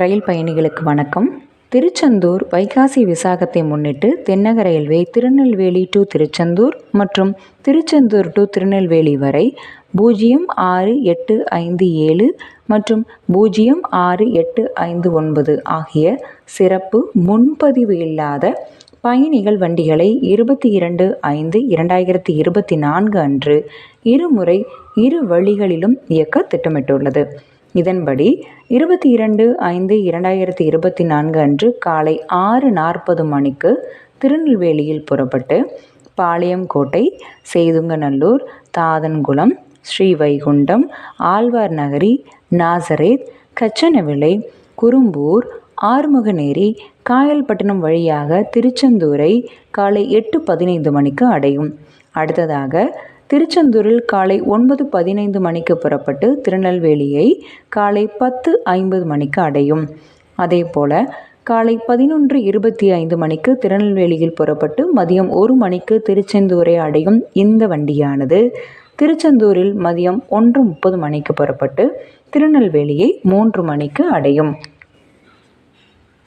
ரயில் பயணிகளுக்கு வணக்கம். திருச்செந்தூர் வைகாசி விசாகத்தை முன்னிட்டு தென்னக ரயில்வே திருநெல்வேலி டு திருச்செந்தூர் மற்றும் திருச்செந்தூர் டு திருநெல்வேலி வரை பூஜ்ஜியம் ஆறு எட்டு ஐந்து ஏழு மற்றும் பூஜ்ஜியம் ஆறு எட்டு ஐந்து ஒன்பது ஆகிய சிறப்பு முன்பதிவு இல்லாத பயணிகள் வண்டிகளை இருபத்தி இரண்டு ஐந்து இரண்டாயிரத்தி இருபத்தி நான்கு அன்று இருமுறை இரு வழிகளிலும் இயக்க திட்டமிட்டுள்ளது. இதன்படி இருபத்தி இரண்டு ஐந்து இரண்டாயிரத்தி இருபத்தி நான்கு அன்று காலை ஆறு நாற்பது மணிக்கு திருநெல்வேலியில் புறப்பட்டு பாளையங்கோட்டை செய்துங்கநல்லூர் தாதன்குளம் ஸ்ரீவைகுண்டம் ஆழ்வார் நகரி நாசரேத் கச்சனவிளை குறும்பூர் ஆறுமுகநேரி காயல்பட்டினம் வழியாக திருச்செந்தூரை காலை எட்டு பதினைந்து மணிக்கு அடையும். அடுத்ததாக திருச்செந்தூரில் காலை ஒன்பது பதினைந்து மணிக்கு புறப்பட்டு திருநெல்வேலியை காலை பத்து ஐம்பது மணிக்கு அடையும். அதே போல காலை பதினொன்று இருபத்தி ஐந்து மணிக்கு திருநெல்வேலியில் புறப்பட்டு மதியம் ஒரு மணிக்கு திருச்செந்தூரை அடையும் இந்த வண்டியானது. திருச்செந்தூரில் மதியம் ஒன்று முப்பது மணிக்கு புறப்பட்டு திருநெல்வேலியை மூன்று மணிக்கு அடையும்.